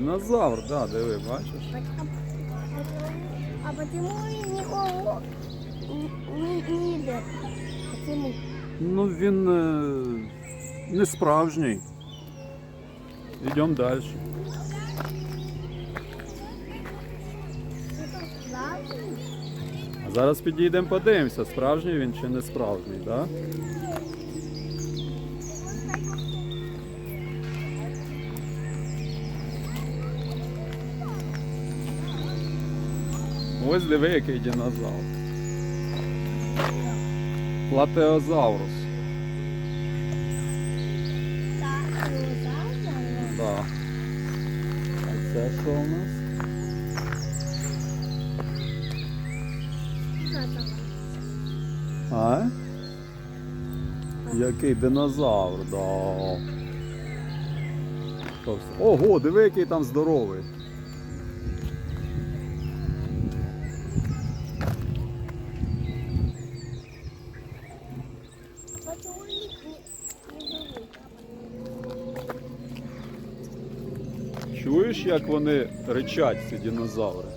Динозавр, да, диви, бачиш? А почему никого не, идет? Ну він е, не справжній. Йдемо далі. А зараз підійдемо, подивимося, справжній він чи не справжній, так? Да? Ось диви, який динозавр. Платеозаврус. Да. А це що у нас? А? Який динозавр, да. Ого, диви, який там здоровий. Чуєш, як вони ричать, ці динозаври?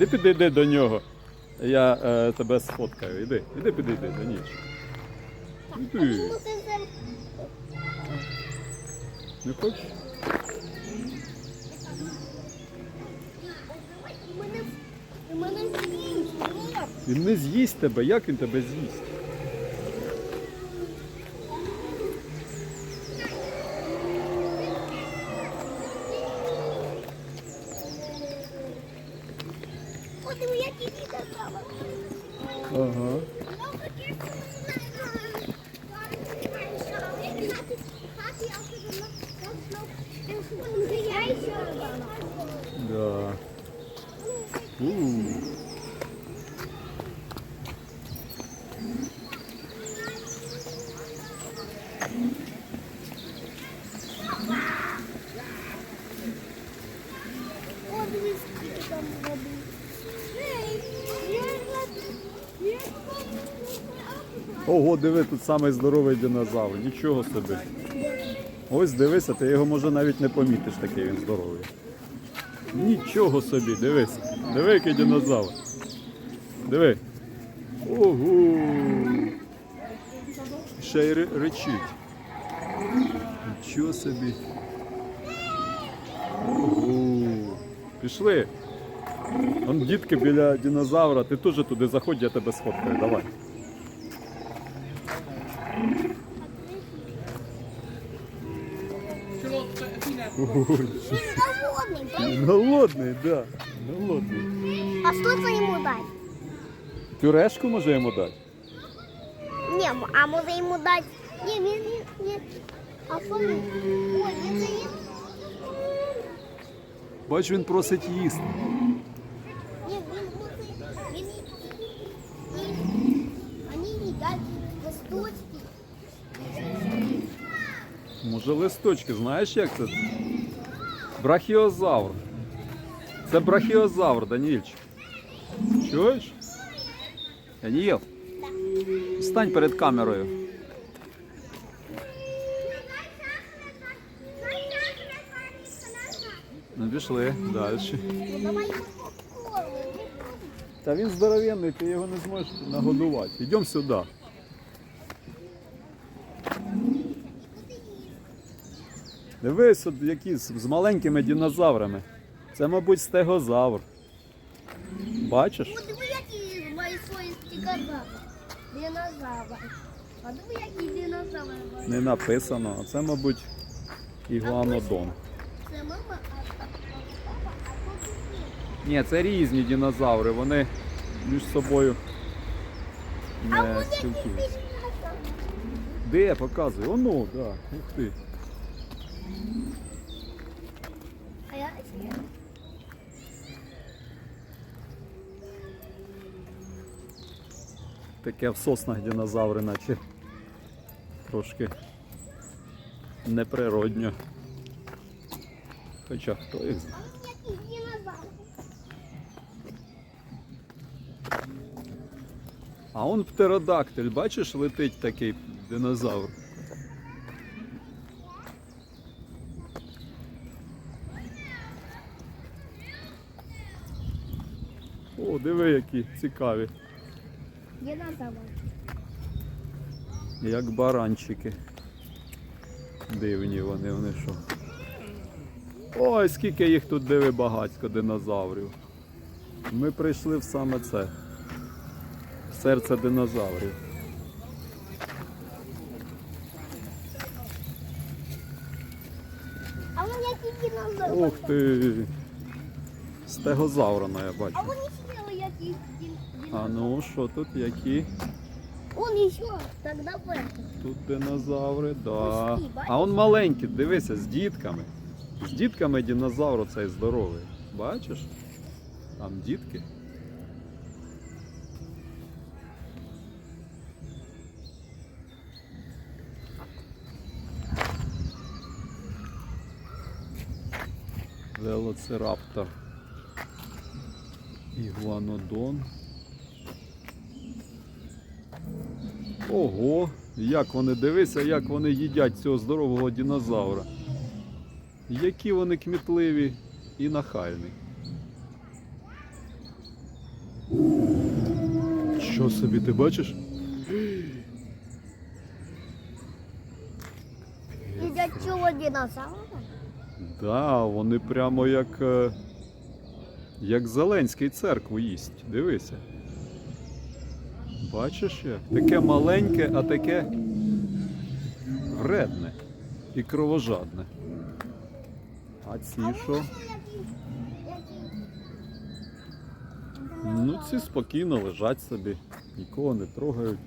Іди підійди до нього. Я е, тебе сфоткаю. Іди, іди підійди до ніч. Іди. Не хочеш? Він не з'їсть тебе, як він тебе з'їсть? Ага. Да. Ого, диви, тут самий здоровий динозавр. Нічого собі. Ось дивися, ти його може навіть не помітиш, такий він здоровий. Нічого собі, дивись. Диви, який динозавр. Диви. Ого. Ще й ричить. Нічого собі. Ого. Пішли. Вон дітки біля динозавра, ти теж туди заходь, я тебе сфоткаю. Давай. Ой, Голодний. голодний, да. Голодний. А що це йому дати? Пюрешку може йому дати? Ні, м- а може йому дати. Ні, ні, ні, ні. А що він? Ой, він це є. Бач, він просить їсти. Ні, він може. Він. і- Вони їдять листочки. Може листочки, знаєш як це? Брахіозавр. Це брахіозавр, Данільчик. Чуєш? Даніїл, стань перед камерою. Ну, пішли далі. Та він здоровенний, ти його не зможеш нагодувати. Йдемо сюди. Дивись, от які з маленькими динозаврами. Це, мабуть, стегозавр. Бачиш? Ну диви, який большой стикозавр. Динозавр. А диви, який динозавр. Не написано, а це, мабуть, ігуанодон. Це мама, а, папа, а тут ні. Ні, це різні динозаври, вони між собою не спілкуються. Де, показуй? Оно, да. Ух ти. Таке в соснах динозаври, наче трошки неприродньо. Хоча хто їх знає. А он птеродактиль, бачиш, летить такий динозавр. О, диви, які цікаві, Динозавр. як баранчики. Дивні вони, вони що. Ой, скільки їх тут диви багатько динозаврів. Ми прийшли в саме це. в Серце динозаврів. А вон який динозавр. Ух ти! Стегозаврона я бачу. А вон еще який дин- А ну що тут які? Он еще тогда в. Тут динозаври, да. Бачиш? А он маленький, дивися, з дітками. З дітками динозавр цей здоровий. Бачиш? Там дітки. Велоцираптор. Ігуанодон. Ого, як вони дивися, як вони їдять цього здорового динозавра. Які вони кмітливі і нахальні. Що собі ти бачиш? Едят чего динозавра? Да, вони прямо як. е, Як Зеленський церкву їсть. Дивися. Бачиш як? Таке маленьке, а таке вредне і кровожадне. А ці що? Ну, ці спокійно лежать собі, нікого не трогають.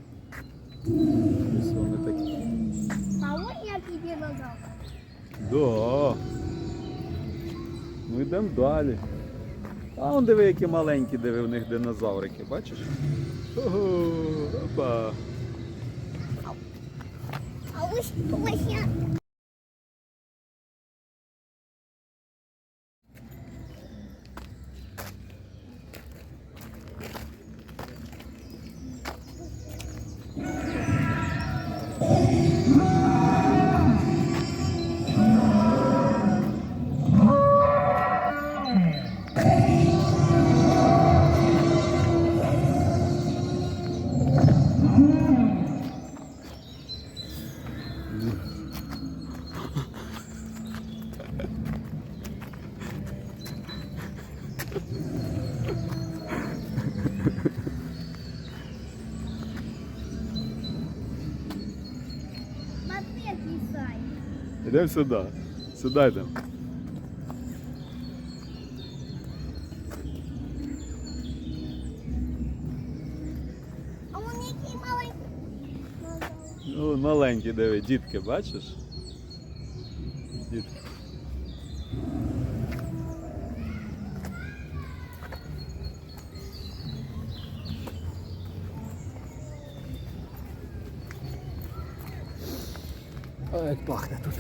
Ось вони такі. А вот який динозавр. Да. Ну йдемо далі. А он диви, які маленькі, диви, в них динозаврики, бачиш? Ого, опа. А ось ось я. Смотри, сайт. Йдемо сюди. Сюди йдемо. Ну, маленькі, диви, дітки, бачиш? Дітки. Ой, як пахне тут.